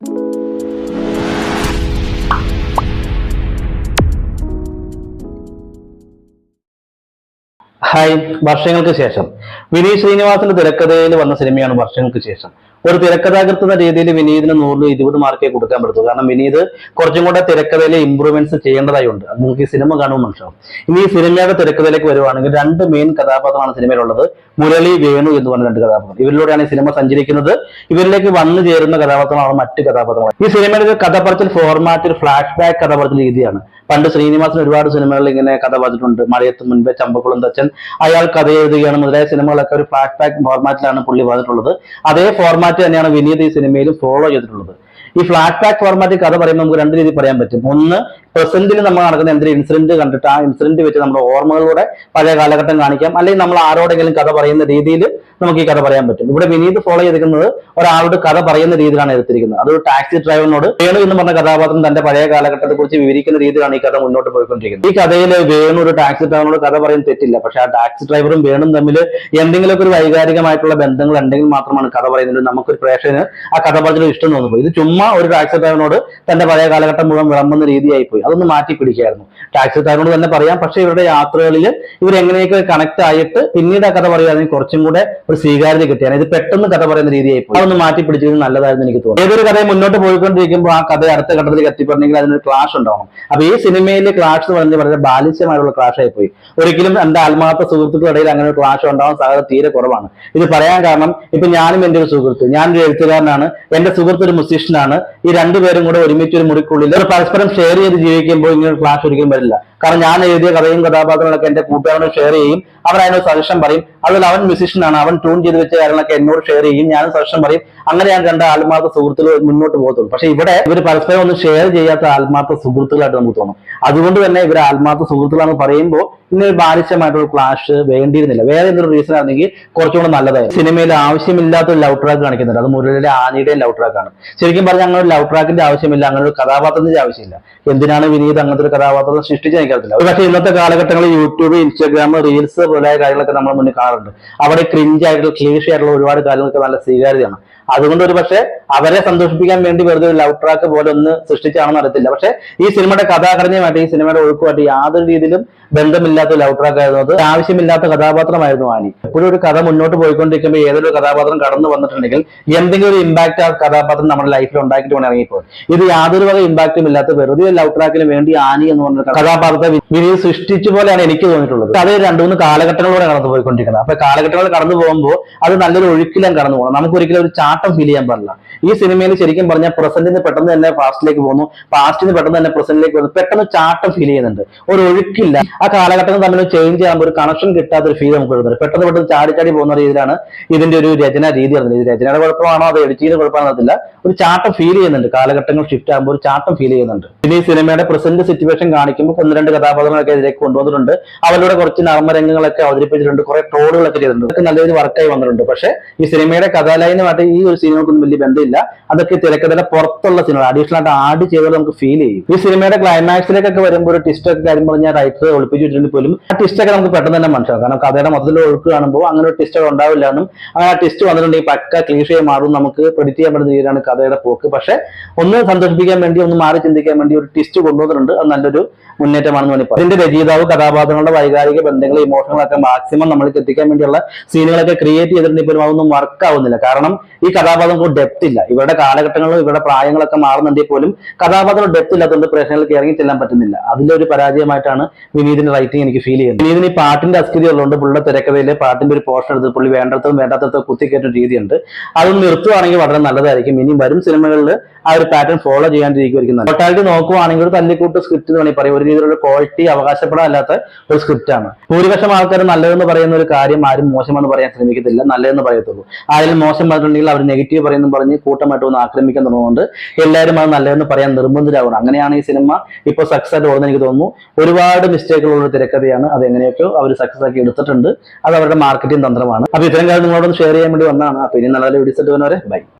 Hi വർഷങ്ങൾക്ക് ശേഷം. വിനീത് ശ്രീനിവാസിന്റെ തിരക്കഥയിൽ വന്ന സിനിമയാണ് വർഷങ്ങൾക്ക് ശേഷം. ഒരു തിരക്കഥാകൃത്ത് എന്ന രീതിയിൽ വിനീതിന് നൂറിലും ഇരുപത് മാർക്കേ കൊടുക്കാൻ പറ്റത്തുള്ളൂ. കാരണം വിനീത് കുറച്ചും കൂടെ തിരക്കഥയിലെ ഇമ്പ്രൂവ്മെന്റ്സ് ചെയ്യേണ്ടതായുണ്ട്. അത് നിങ്ങൾക്ക് ഈ സിനിമ കാണുമ്പോൾ മനസ്സിലാവും. ഇനി ഈ സിനിമയുടെ തിരക്കഥയിലേക്ക് വരുവാണെങ്കിൽ രണ്ട് മെയിൻ കഥാപാത്രമാണ് സിനിമയിലുള്ളത്. മുരളി വേണു എന്ന് പറഞ്ഞ രണ്ട് കഥാപാത്രം. ഇവരിലൂടെയാണ് ഈ സിനിമ സഞ്ചരിക്കുന്നത്. ഇവരിലേക്ക് വന്നു ചേരുന്ന കഥാപാത്രമാണ് മറ്റ് കഥാപാത്രങ്ങൾ ഈ സിനിമയുടെ പറച്ചിൽ ഫോർമാറ്റ് ഒരു ഫ്ലാഷ് ബാക്ക് കഥ പറച്ചിൽ രീതിയാണ്. പണ്ട് ശ്രീനിവാസൻ ഒരുപാട് സിനിമകളിൽ ഇങ്ങനെ കഥ പറഞ്ഞിട്ടുണ്ട് മഴയത്ത് മുൻപേ ചമ്പക്കുളം തച്ചൻ അയാൾ കഥ എഴുതുകയാണ്. മുതലായ സിനിമകളൊക്കെ ഒരു ഫ്ലാഷ് ബാക്ക് ഫോർമാറ്റിലാണ് പുള്ളി പറഞ്ഞിട്ടുള്ളത് അതേ ഫോർമാറ്റ് തന്നെയാണ് വിനീത് ഈ സിനിമയിൽ ഫോളോ ചെയ്തിട്ടുള്ളത്. ഈ ഫ്ലാഷ് ബാക്ക് ഫോർമാറ്റിൽ കഥ പറയുമ്പോൾ നമുക്ക് രണ്ട് രീതി പറയാൻ പറ്റും. ഒന്ന് പ്രസന്റിൽ നമ്മൾ നടക്കുന്ന എന്തെങ്കിലും ഇൻസിഡന്റ് കണ്ടിട്ട് ആ ഇൻസിഡന്റ് വെച്ച് നമ്മുടെ ഓർമ്മകളിലൂടെ പഴയ കാലഘട്ടം കാണിക്കാം. അല്ലെങ്കിൽ നമ്മൾ ആരോടെങ്കിലും കഥ പറയുന്ന രീതിയിൽ നമുക്ക് ഈ കഥ പറയാൻ പറ്റും. ഇവിടെ വിനീത് ഫോളോ ചെയ്തിരിക്കുന്നത് ഒരാളോട് കഥ പറയുന്ന രീതിയിലാണ് എടുത്തിരിക്കുന്നത്. അതൊരു ടാക്സി ഡ്രൈവറിനോട് വേണു എന്ന് പറഞ്ഞ കഥാപാത്രം തന്റെ പഴയ കാലഘട്ടത്തെ കുറിച്ച് വിവരിക്കുന്ന രീതിയിലാണ് ഈ കഥ മുന്നോട്ട് പോയിക്കൊണ്ടിരിക്കുന്നത്. ഈ കഥയിൽ വേണു ഒരു ടാക്സി ഡ്രൈവറിനോട് കഥ പറയുന്നത് തെറ്റില്ല. പക്ഷെ ആ ടാക്സി ഡ്രൈവറും വേണും തമ്മിൽ എന്തെങ്കിലുമൊക്കെ ഒരു വൈകാരികമായിട്ടുള്ള ബന്ധങ്ങൾ ഉണ്ടെങ്കിൽ മാത്രമാണ് കഥ പറയുന്നത്. നമുക്കൊരു പ്രേക്ഷകന് ആ കഥ പറഞ്ഞൊരു ഇഷ്ടം തോന്നുന്നു ഇത് ചുമ്മാ ഒരു ടാക്സി ഡ്രൈവറിനോട് തന്റെ പഴയ കാലഘട്ടം മുഴുവൻ വിളമ്പുന്ന രീതിയായി പോയി അതൊന്ന് മാറ്റി പിടിക്കായിരുന്നു ടാക്സി ഡ്രൈവറിനോട് തന്നെ പറയാം. പക്ഷെ ഇവരുടെ യാത്രകളിൽ ഇവർ എങ്ങനെയൊക്കെ കണക്ട് ആയിട്ട് പിന്നീട് ആ കഥ പറയുകയാണെങ്കിൽ കുറച്ചും കൂടെ ഒരു സ്വീകാര്യത കിട്ടിയാണ്. ഇത് പെട്ടെന്ന് കഥ പറയുന്ന രീതിയായി പോയി അതൊന്ന് മാറ്റി പിടിച്ചത് നല്ലതായിരുന്നു എനിക്ക് തോന്നുന്നു. ഏതൊരു കഥയെ മുന്നോട്ട് പോയിക്കൊണ്ടിരിക്കുമ്പോൾ ആ കഥ അടുത്ത ഘട്ടത്തിലേക്ക് എത്തിപ്പെടണമെങ്കിൽ അതിനൊരു ക്ലാഷ് ഉണ്ടാവണം. അപ്പൊ ഈ സിനിമയിലെ ക്ലാഷ് എന്ന് പറഞ്ഞാൽ വളരെ ബാലിസ്യമായുള്ള ക്ലാഷ് ആയി പോയി ഒരിക്കലും എന്റെ ആത്മാർത്ഥ സുഹൃത്തുക്കളുടെ ഇടയിൽ അങ്ങനെ ഒരു ക്ലാഷ് ഉണ്ടാവാൻ സാധ്യത തീരെ കുറവാണ്. ഇത് പറയാൻ കാരണം ഇപ്പൊ ഞാനും എന്റെ ഒരു സുഹൃത്ത് ഞാനൊരു എഴുത്തുകാരനാണ്. എന്റെ സുഹൃത്ത് ഒരു മ്യൂസീഷ്യനാണ് ഈ രണ്ടുപേരും കൂടെ ഒരുമിച്ച് ഒരു മുറിക്കുള്ളിൽ പരസ്പരം ഷെയർ ചെയ്ത് ജീവിക്കുമ്പോൾ ഇങ്ങനെ ക്ലാസ് ഒരിക്കലും വരില്ല. കാരണം ഞാൻ എഴുതിയ കഥയും കഥാപാത്രങ്ങളൊക്കെ എന്റെ കൂട്ടുകാരോട് ഷെയർ ചെയ്യും. അവർ അതിനൊരു സജഷൻ പറയും. അതുപോലെ അവൻ മ്യൂസീഷ്യനാണ് അവൻ ട്യൂൺ ചെയ്ത് വെച്ച കാര്യങ്ങളൊക്കെ എന്നോട് ഷെയർ ചെയ്യും. ഞാനും സജഷൻ പറയും. അങ്ങനെ ഞാൻ രണ്ട് ആത്മാർത്ഥ സുഹൃത്തുക്കൾ മുന്നോട്ട് പോകത്തുള്ളൂ. പക്ഷെ ഇവിടെ ഇവർ പരസ്പരം ഒന്നും ഷെയർ ചെയ്യാത്ത ആത്മാർത്ഥ സുഹൃത്തുക്കളായിട്ട് നമുക്ക് തോന്നും. അതുകൊണ്ട് തന്നെ ഇവർ ആത്മാർത്ഥ സുഹൃത്തുക്കളാണെന്ന് പറയുമ്പോൾ ഇങ്ങനെ ബാലിശമായിട്ടുള്ള ക്ലാഷ് വേണ്ടിയിരുന്നില്ല. വേറെ എന്തൊരു റീസൺ ആണെങ്കിൽ കുറച്ചുകൂടെ നല്ലതായിരുന്നു സിനിമയിൽ ആവശ്യമില്ലാത്ത ഒരു ലവ് ട്രാക്ക് കാണിക്കുന്നുണ്ട്. അത് മുരളിയുടെ ആനയുടെ ലവ് ട്രാക്ക് ആണ്. ശരിക്കും പറഞ്ഞാൽ അങ്ങനെ ഒരു ലവ് ട്രാക്കിന്റെ ആവശ്യമില്ല. അങ്ങനെ ഒരു കഥാപാത്രത്തിന്റെ ആവശ്യമില്ല. എന്തിനാണ് വിനീത് അങ്ങനത്തെ ഒരു കഥാപാത്രം സൃഷ്ടിച്ച് എനിക്കറിയില്ല പക്ഷേ ഇന്നത്തെ കാലഘട്ടങ്ങളിൽ യൂട്യൂബ് ഇൻസ്റ്റാഗ്രാം റീൽസ് മുതലായ കാര്യങ്ങളൊക്കെ നമ്മൾ മുന്നിൽ കാണാറുണ്ട്. അവിടെ ക്രിഞ്ച് ആയിട്ടുള്ള ക്ലീഷ് ആയിട്ടുള്ള ഒരുപാട് കാര്യങ്ങളൊക്കെ നല്ല സ്വീകാര്യതയാണ്. അതുകൊണ്ട് ഒരു പക്ഷേ അവരെ സന്തോഷിപ്പിക്കാൻ വേണ്ടി വെറുതെ ഒരു ലവ് ട്രാക്ക് പോലെ ഒന്ന് സൃഷ്ടിച്ചാണെന്ന് അറിയത്തില്ല. പക്ഷേ ഈ സിനിമയുടെ കഥാഘടനയുമായിട്ട് ഈ സിനിമയുടെ ഒഴുക്കുമായിട്ട് യാതൊരു രീതിയിലും ബന്ധമില്ലാത്ത ലവ് ട്രാക്ക് ആയിരുന്നു അത്. ആവശ്യമില്ലാത്ത കഥാപാത്രമായിരുന്നു ആനി. എപ്പോഴും ഒരു കഥ മുന്നോട്ട് പോയിക്കൊണ്ടിരിക്കുമ്പോൾ ഏതൊരു കഥാപാത്രം കടന്നു വന്നിട്ടുണ്ടെങ്കിൽ എന്തെങ്കിലും ഒരു ഇമ്പാക്ട് ആ കഥാപാത്രം നമ്മുടെ ലൈഫിൽ ഉണ്ടാക്കിയിട്ട് വേണം ഇറങ്ങിപ്പോൾ ഇത് യാതൊരു വക ഇമ്പാക്റ്റും ഇല്ലാത്ത വെറുതെ ലവ് ട്രാക്കിന് വേണ്ടി ആനി എന്ന് പറഞ്ഞ കഥാപാത്രത്തെ വിനീത് സൃഷ്ടിച്ച പോലെയാണ് എനിക്ക് തോന്നിയിട്ടുള്ളത്. അത് രണ്ടു മൂന്ന് കാലഘട്ടങ്ങളിലൂടെ കടന്നു പോയിക്കൊണ്ടിരിക്കുന്നത് അപ്പൊ കാലഘട്ടങ്ങൾ കടന്നു പോകുമ്പോൾ അത് നല്ലൊരു ഒഴുക്കിലും കടന്നു പോകണം. നമുക്ക് ഒരിക്കലും ഒരു ചാട്ടം ഫീൽ ചെയ്യാൻ പാടില്ല ഈ സിനിമയിൽ ശരിക്കും പറഞ്ഞാൽ പ്രസന്റിന് പെട്ടെന്ന് തന്നെ പാസ്റ്റിലേക്ക് പോകുന്നു. പാസ്റ്റിന് പെട്ടെന്ന് തന്നെ പ്രസന്റിലേക്ക് പോകുന്നു. പെട്ടെന്ന് ചാട്ടം ഫീൽ ചെയ്യുന്നുണ്ട്. ഒരു ഒഴുക്കില്ല. ആ കാലഘട്ടങ്ങൾ തമ്മിൽ ചേഞ്ച് ചെയ്യാൻ ഒരു കണക്ഷൻ കിട്ടാത്ത ഒരു ഫീൽ നമുക്ക് വരുന്നുണ്ട് പെട്ടെന്ന് പെട്ടെന്ന് ചാടി ചാടി പോകുന്ന രീതിയിലാണ് ഇതിന്റെ ഒരു രചന രീതി ഇത് രചനയുടെ കുഴപ്പമാണോ? അതോ എഡിറ്റിംഗിന്റെ കുഴപ്പമാണോ അറിയത്തില്ല ഒരു ചാട്ടം ഫീൽ ചെയ്യുന്നുണ്ട്. കാലഘട്ടങ്ങൾ ഷിഫ്റ്റ് ആകുമ്പോൾ ഒരു ചാട്ടം ഫീൽ ചെയ്യുന്നുണ്ട്. പിന്നെ ഈ സിനിമയുടെ പ്രസന്റ് സിറ്റുവേഷൻ കാണിക്കുമ്പോൾ ഒന്ന് രണ്ട് കഥാപാത്രങ്ങളൊക്കെ ഇതിലേക്ക് കൊണ്ടുവന്നിട്ടുണ്ട്. അവരുടെ കുറച്ച് നർമ്മരംഗങ്ങളൊക്കെ അവതരിപ്പിച്ചിട്ടുണ്ട്. കുറെ ട്രോളുകളൊക്കെ ചെയ്തിട്ടുണ്ട്. അതൊക്കെ നല്ല രീതിയിൽ വർക്കായി വന്നിട്ടുണ്ട്. പക്ഷേ ഈ സിനിമയുടെ കഥാലയനുമായിട്ട് ഈ ഒരു സിനിമക്കൊന്നും വലിയ ബന്ധമില്ല. അതൊക്കെ തിരക്കഥയുടെ പുറത്തുള്ള സിനിമ അഡീഷണൽ ആയിട്ട് ആഡ് ചെയ്തത് നമുക്ക് ഫീൽ ചെയ്യും. ഈ സിനിമയുടെ ക്ലൈമാക്സിലേക്കൊക്കെ വരുമ്പോൾ ഒരു ട്വിസ്റ്റ് ഒക്കെ കാര്യം പറഞ്ഞാൽ റൈറ്റർ ഒളിപ്പിച്ചു വെച്ചിട്ടുണ്ട് പോലും ആ ട്വിസ്റ്റ് ഒക്കെ നമുക്ക് പെട്ടെന്ന് തന്നെ മനസ്സിലാവും. കാരണം കഥയുടെ മൊത്തത്തിൽ ഒഴുക്ക് കാണുമ്പോൾ അങ്ങനെ ഒരു ട്വിസ്റ്റ് ഉണ്ടാവില്ല എന്നും അങ്ങനെ ആ ട്വിസ്റ്റ് വന്നിട്ടുണ്ടെങ്കിൽ പക്ക ക്ലീഷയെ മാറും നമുക്ക് പ്രെഡിക്റ്റ് ചെയ്യാൻ പറ്റുന്ന രീതിയിലാണ് കഥയുടെ പോക്ക്. പക്ഷെ ഒന്ന് സന്തോഷിപ്പിക്കാൻ വേണ്ടി ഒന്ന് മാറി ചിന്തിക്കാൻ വേണ്ടി ഒരു ട്വിസ്റ്റ് കൊണ്ടുവന്നിട്ടുണ്ട്. അത് നല്ലൊരു മുന്നേറ്റമാണെന്ന് വേണ്ടി ഇതിന്റെ രചയിതാവ് കഥാപാത്രങ്ങളുടെ വൈകാരിക ബന്ധങ്ങൾ ഇമോഷനുകളൊക്കെ മാക്സിമം നമ്മൾക്ക് എത്തിക്കാൻ വേണ്ടിയുള്ള സീനുകളൊക്കെ ക്രിയേറ്റ് ചെയ്തിട്ടുണ്ടെങ്കിൽ പോലും അതൊന്നും വർക്ക് ആവുന്നില്ല. കാരണം ഈ കഥാപാത്രങ്ങൾക്ക് ഡെപ്ത് ഇല്ല. ഇവരുടെ കാലഘട്ടങ്ങളും ഇവരുടെ പ്രായങ്ങളൊക്കെ മാറുന്നുണ്ടെങ്കിൽ പോലും കഥാപാത്രം ഡെപ്ത് ഇല്ലാത്തതുകൊണ്ട് പ്രേക്ഷകർക്ക് ഇറങ്ങി ചെല്ലാൻ പറ്റുന്നില്ല. അതിന്റെ ഒരു പരാജയമായിട്ടാണ് വിനീതിന്റെ റൈറ്റിംഗ് എനിക്ക് ഫീൽ ചെയ്യുന്നത്. വിനീതിന് ഈ പാട്ടിന്റെ അസ്ഥിതി ഉള്ളതുകൊണ്ട് പുള്ളിയുടെ തിരക്കഥയിലെ പാട്ടിന്റെ ഒരു പോർഷൻ എടുത്ത് പുള്ളി വേണ്ടത്തും വേണ്ടാത്തതും കുത്തിക്കേറ്റ രീതിയുണ്ട്. അതൊന്ന് നിർത്തുവാണെങ്കിൽ വളരെ നല്ലതായിരിക്കും. ഇനി വരും സിനിമകളിൽ ആ ഒരു പാറ്റേൺ ഫോളോ ചെയ്യാണ്ടിരിക്കുമായിരിക്കും നല്ലത്. ടോട്ടാലിറ്റി നോക്കുവാണെങ്കിൽ ഒരു തല്ലിക്കൂട്ട് സ്ക്രിപ്റ്റ് എന്ന് വേണമെങ്കിൽ പറയും. ഒരു രീതിയിലുള്ള ക്വാളിറ്റി അവകാശപ്പെടാനല്ലാത്ത ഒരു സ്ക്രിപ്റ്റാണ് ഭൂരിപക്ഷം ആൾക്കാർ നല്ലതെന്ന് പറയുന്ന ഒരു കാര്യം ആരും മോശമെന്ന് പറയാൻ ശ്രമിക്കത്തില്ല. നല്ലതെന്ന് പറയത്തുള്ളൂ. ആരെങ്കിലും മോശം പറഞ്ഞിട്ടുണ്ടെങ്കിൽ അവർ നെഗറ്റീവ് പറയുന്നു പറഞ്ഞ് കൂട്ടമായിട്ട് ഒന്ന് ആക്രമിക്കാൻ തുടങ്ങുന്നുണ്ട്. എല്ലാവരും അത് നല്ലതെന്ന് പറയാൻ നിർബന്ധിതരാകണം അങ്ങനെയാണ് ഈ സിനിമ ഇപ്പോൾ സക്സസ് ആയിട്ട് ഓടുന്നത് എനിക്ക് തോന്നുന്നു. ഒരുപാട് മിസ്റ്റേക്കുള്ള ഒരു തിരക്കഥയാണ്. അത് എങ്ങനെയൊക്കെയോ അവർ സക്സസ് ആക്കി എടുത്തിട്ടുണ്ട്. അത് അവരുടെ മാർക്കറ്റിംഗ് തന്ത്രമാണ്. അപ്പൊ ഇത്തരം കാര്യം നിങ്ങളോടൊന്ന് ഷെയർ ചെയ്യാൻ വേണ്ടി വന്നതാണ്. അപ്പൊ ഇനി നല്ല വീഡിയോസ് ഇട്ട് വന്നവരെ ബൈ